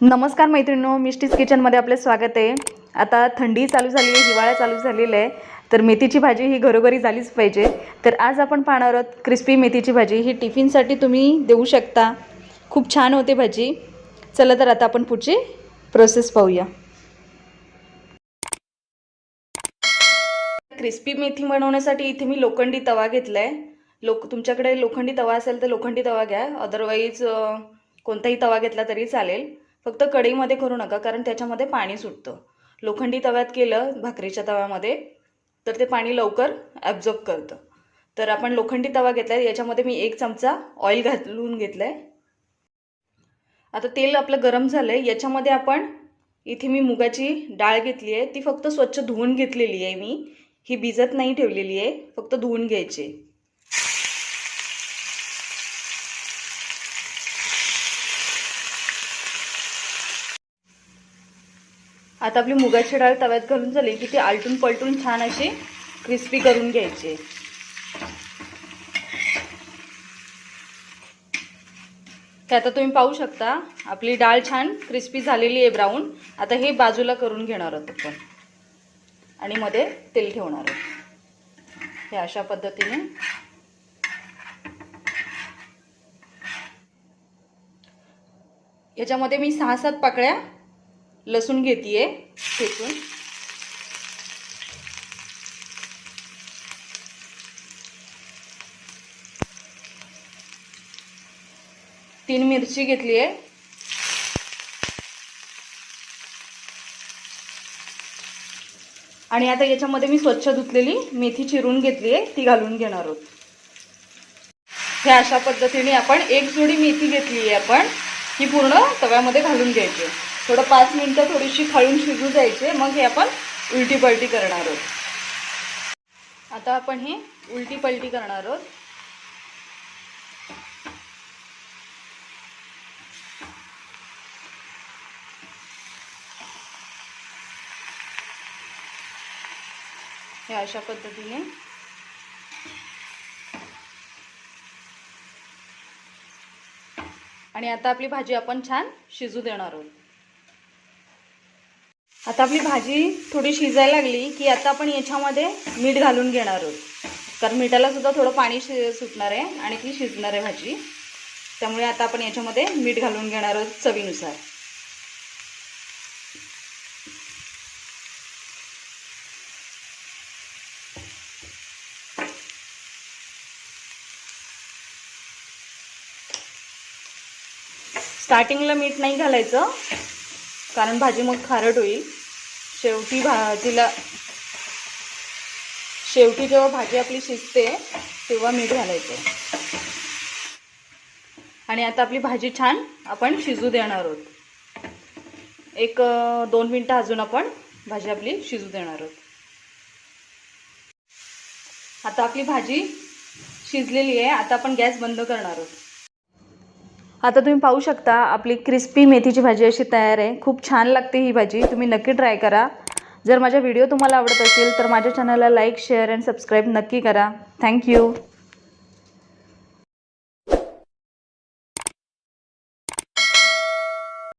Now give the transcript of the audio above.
नमस्कार मैत्रिणींनो मिस्टीज किचनमध्ये आपले स्वागत आहे. आता थंडी चालू झाली आहे हिवाळा चालू झालेला आहे. तर मेथीची भाजी ही घरोघरी झालीच पाहिजे. तर आज आपण पाहणार आहोत क्रिस्पी मेथीची भाजी. ही टिफिनसाठी तुम्ही देऊ शकता. खूप छान होते भाजी. चला तर आता आपण पुढची प्रोसेस पाहूया. क्रिस्पी मेथी बनवण्यासाठी इथे मी लोखंडी तवा घेतला आहे लोक तुमच्याकडे लोखंडी तवा असेल तर लोखंडी तवा घ्या. अदरवाईज कोणताही तवा घेतला तरी चालेल. फक्त कढईमध्ये करू नका कारण त्याच्यामध्ये पाणी सुटतं. लोखंडी तव्यात केलं भाकरीच्या तव्यामध्ये तर ते पाणी लवकर ॲब्झॉर्ब करतं. तर आपण लोखंडी तवा घेतला आहे याच्यामध्ये मी एक चमचा ऑइल घालून घेतलं आहे आता तेल आपलं गरम झालं आहे याच्यामध्ये आपण इथे मी मुगाची डाळ घेतली आहे ती फक्त स्वच्छ धुवून घेतलेली आहे मी. ही भिजत नाही ठेवलेली आहे फक्त धुवून घ्यायची आता आपली मुगाची डाळ तव्यात घालून झाली की ती आलटून पलटून छान अशी क्रिस्पी करून घ्यायची. ते आता तुम्ही पाहू शकता आपली डाळ छान क्रिस्पी झालेली आहे ब्राऊन आता हे बाजूला करून घेणार आहोत आपण. आणि मध्ये तेल ठेवणार आहोत. हे अशा पद्धतीने. याच्यामध्ये मी सहा सात पाकळ्या लसूण घेते फेकून. तीन मिरची घेतली आहे आणि आता याच्यामध्ये मी स्वच्छ धुतलेली मेथी चिरून घेतली आहे ती घालून घेणार आहोत. हे अशा पद्धतीने आपण एक जोडी मेथी घेतली आहे आपण ही पूर्ण तव्यामध्ये घालून घ्यायची. थोडं पाच मिनटं थोडीशी खाळून शिजू द्यायचे मग हे आपण उलटी पलटी करणार आहोत. आता आपण हे उलटी पलटी करणार आहोत. हे अशा पद्धतीने. आणि आता आपली भाजी आपण छान शिजू देणार आहोत. आता आपली भाजी थोडी शिजायला लागली की आता आपण याच्यामध्ये मीठ घालून घेणार आहोत. कारण मिठाला सुद्धा थोडं पाणी शि सुटणार आहे आणि ती शिजणार आहे भाजी. त्यामुळे आता आपण याच्यामध्ये मीठ घालून घेणार आहोत चवीनुसार. स्टार्टिंगला मीठ नाही घालायचं. कारण भाजी मग खारट होईल. शेवटी भाजीला शेवटी जेव्हा भाजी आपली शिजते तेव्हा मीठ घालायचं. आणि आता आपली भाजी छान आपण शिजू देणार आहोत. एक दोन मिनटं अजून आपण भाजी आपली शिजू देणार आहोत. आता आपली भाजी शिजलेली आहे. आता आपण गॅस बंद करणार आहोत. आता तुम्ही पाहू शकता आपली क्रिस्पी मेथीची भाजी अशी तयार आहे. खूप छान लागते ही भाजी. तुम्ही नक्की ट्राय करा. जर माझा व्हिडिओ तुम्हाला आवडत असेल तर माझ्या चॅनलला लाईक शेअर अँड सबस्क्राईब नक्की करा. थँक्यू